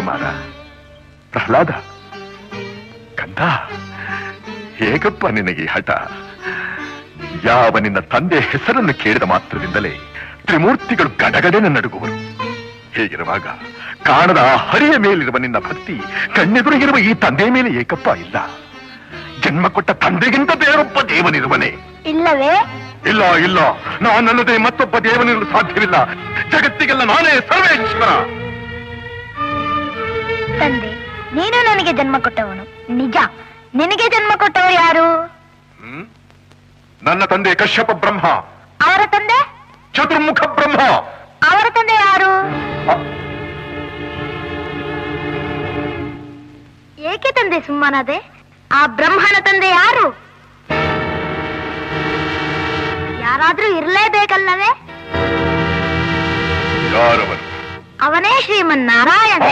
ಕುಮಾರ. ಪ್ರಹ್ಲಾದ. ಕಂದ ಹೇಗಪ್ಪ ನಿನಗೆ ಹಠ? ಯಾವ ನಿನ್ನ ತಂದೆ ಹೆಸರನ್ನು ಕೇಳಿದ ಮಾತ್ರದಿಂದಲೇ ತ್ರಿಮೂರ್ತಿಗಳು ಗಡಗಡೆನ ನಡುಗುವರು. ಹೇಗಿರುವಾಗ ಕಾಣದ ಆ ಹರಿಯ ಮೇಲಿರುವ ನಿನ್ನ ಭಕ್ತಿ ಕಣ್ಣೆದುರಿಗಿರುವ ಈ ತಂದೆ ಮೇಲೆ ಏಕಪ್ಪ ಇಲ್ಲ. ಜನ್ಮ ಕೊಟ್ಟ ತಂದೆಗಿಂತ ಬೇರೊಬ್ಬ ದೇವನಿರುವನೆ. ಇಲ್ಲವೇ? ಇಲ್ಲ ಇಲ್ಲ. ನಾನಲ್ಲದೆ ಮತ್ತೊಬ್ಬ ದೇವನಿರಲು ಸಾಧ್ಯವಿಲ್ಲ. ಜಗತ್ತಿಗೆಲ್ಲ ನಾನೇ ಸರ್ವೇಶ್ವರ. ನೀನು ನನಗೆ ಜನ್ಮ ಕೊಟ್ಟವನು. ನಿಜ. ನಿನಗೆ ಜನ್ಮ ಕೊಟ್ಟವರು ಯಾರು? ನನ್ನ ತಂದೆ ಕಶ್ಯಪ ಬ್ರಹ್ಮ. ಅವರ ತಂದೆ? ಚತುರ್ಮುಖ ಬ್ರಹ್ಮ. ಅವರ ತಂದೆ ಯಾರು? ಏಕೆ ತಂದೆ ಸುಮ್ಮನಾದೆ? ಆ ಬ್ರಹ್ಮನ ತಂದೆ ಯಾರು? ಯಾರಾದ್ರೂ ಇರಲೇಬೇಕಲ್ಲವೇ? ಅವನೇ ಶ್ರೀಮನ್ನಾರಾಯಣ.